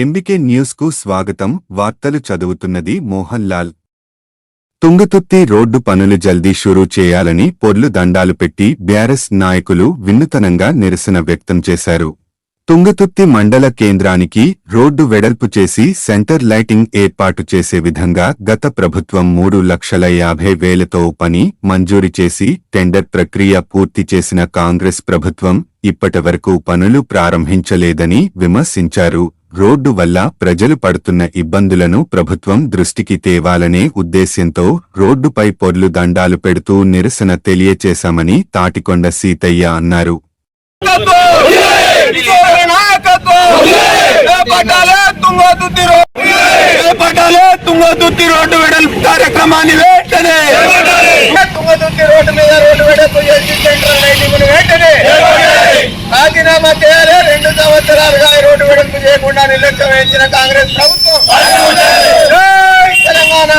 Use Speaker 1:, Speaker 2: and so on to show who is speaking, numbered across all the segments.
Speaker 1: MBK న్యూస్కు స్వాగతం. వార్తలు చదువుతున్నది మోహన్ లాల్. తుంగతుత్తి రోడ్డు పనులు జల్దీ షురూ చేయాలని పొర్లు దండాలు పెట్టి బ్యారస్ నాయకులు వినూతనంగా నిరసన వ్యక్తం చేశారు. తుంగతుత్తి మండల కేంద్రానికి రోడ్డు వెడల్పు చేసి సెంటర్ లైటింగ్ ఏర్పాటు చేసే విధంగా గత ప్రభుత్వం మూడు లక్షల యాభై వేలతో పని మంజూరు చేసి టెండర్ ప్రక్రియ పూర్తి చేసిన కాంగ్రెస్ ప్రభుత్వం ఇప్పటివరకు పనులు ప్రారంభించలేదని విమర్శించారు. రోడ్డు వల్ల ప్రజలు పడుతున్న ఇబ్బందులను ప్రభుత్వం దృష్టికి తేవాలనే ఉద్దేశ్యంతో రోడ్డుపై పొర్లు దండాలు పెడుతూ నిరసన తెలియచేశామని తాటికొండ సీతయ్య అన్నారు.
Speaker 2: పట్టాలే తుంగతుర్తి రోడ్డు పట్టాలే తుంగతుర్తి రోడ్డు వెడల్పు కార్యక్రమాన్ని రోడ్డు మీద రోడ్డు సెంట్రల్ లైటింగ్ రాజీనామా చేయాలి రెండు సంవత్సరాలుగా రోడ్డు వెడల్పు చేయకుండా నిర్లక్ష్యం వహించిన కాంగ్రెస్ ప్రభుత్వం. తెలంగాణ.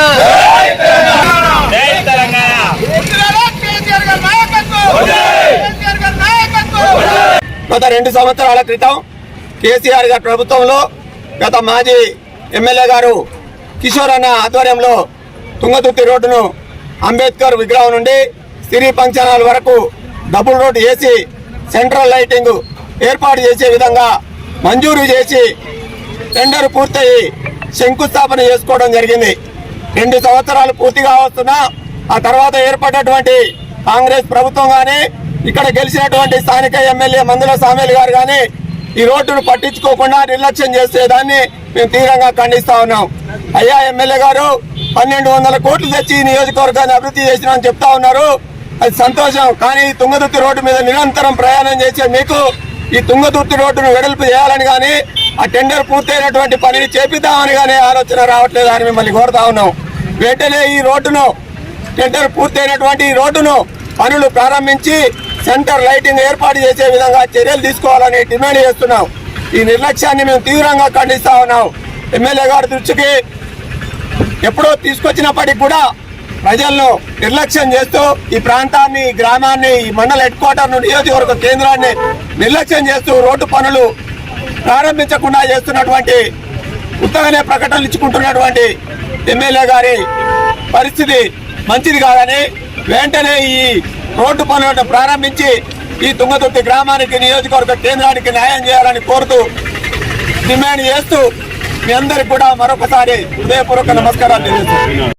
Speaker 2: గత రెండు సంవత్సరాల క్రితం కేసీఆర్ గారి ప్రభుత్వంలో గత మాజీ ఎమ్మెల్యే గారు కిషోర్ అన్న ఆధ్వర్యంలో తుంగతుర్తి రోడ్డును అంబేద్కర్ విగ్రహం నుండి సిరి పంచనాల వరకు డబుల్ రోడ్డు వేసి సెంట్రల్ లైటింగ్ ఏర్పాటు చేసే విధంగా మంజూరు చేసి టెండర్ పూర్తయి శంకుస్థాపన చేసుకోవడం జరిగింది. రెండు సంవత్సరాలు పూర్తిగా వస్తున్నా ఆ తర్వాత ఏర్పడినటువంటి కాంగ్రెస్ ప్రభుత్వం కానీ ఇక్కడ గెలిచినటువంటి స్థానిక ఎమ్మెల్యే మందుల సామేల్ గారు కానీ ఈ రోడ్డును పట్టించుకోకుండా నిర్లక్ష్యం చేసేదాన్ని మేము తీవ్రంగా ఖండిస్తా ఉన్నాం. అయ్యా ఎమ్మెల్యే గారు పన్నెండు వందల కోట్లు తెచ్చి ఈ నియోజకవర్గాన్ని అభివృద్ధి చేసినామని చెప్తా ఉన్నారు. అది సంతోషం. కానీ తుంగదుర్తి రోడ్డు మీద నిరంతరం ప్రయాణం చేసే మీకు ఈ తుంగతుర్తి రోడ్డును వెడల్పు చేయాలని కానీ ఆ టెండర్ పూర్తయినటువంటి పనిని చేపిద్దామని కానీ ఆలోచన రావట్లేదు అని మిమ్మల్ని కోరుతా ఉన్నాం. వెంటనే ఈ రోడ్డును టెండర్ పూర్తయినటువంటి ఈ రోడ్డును పనులు ప్రారంభించి సెంటర్ లైటింగ్ ఏర్పాటు చేసే విధంగా చర్యలు తీసుకోవాలని డిమాండ్ చేస్తున్నాం. ఈ నిర్లక్ష్యాన్ని మేము తీవ్రంగా ఖండిస్తా ఉన్నాం. ఎమ్మెల్యే గారి దృష్టికి ఎప్పుడో తీసుకొచ్చినప్పటికి కూడా ప్రజలను నిర్లక్ష్యం చేస్తూ ఈ ప్రాంతాన్ని ఈ గ్రామాన్ని ఈ మండల హెడ్ క్వార్టర్ నియోజకవర్గ కేంద్రాన్ని నిర్లక్ష్యం చేస్తూ రోడ్డు పనులు ప్రారంభించకుండా చేస్తున్నటువంటి ఉత్తగానే ప్రకటనలు ఇచ్చుకుంటున్నటువంటి ఎమ్మెల్యే గారి పరిస్థితి మంచిది కాదని వెంటనే ఈ రోడ్డు పనులను ప్రారంభించి ఈ తుంగతుర్తి గ్రామానికి నియోజకవర్గ కేంద్రానికి న్యాయం చేయాలని కోరుతూ డిమాండ్ చేస్తూ మీ అందరికి కూడా మరొకసారి హృదయపూర్వక నమస్కారాలు తెలియజేస్తాను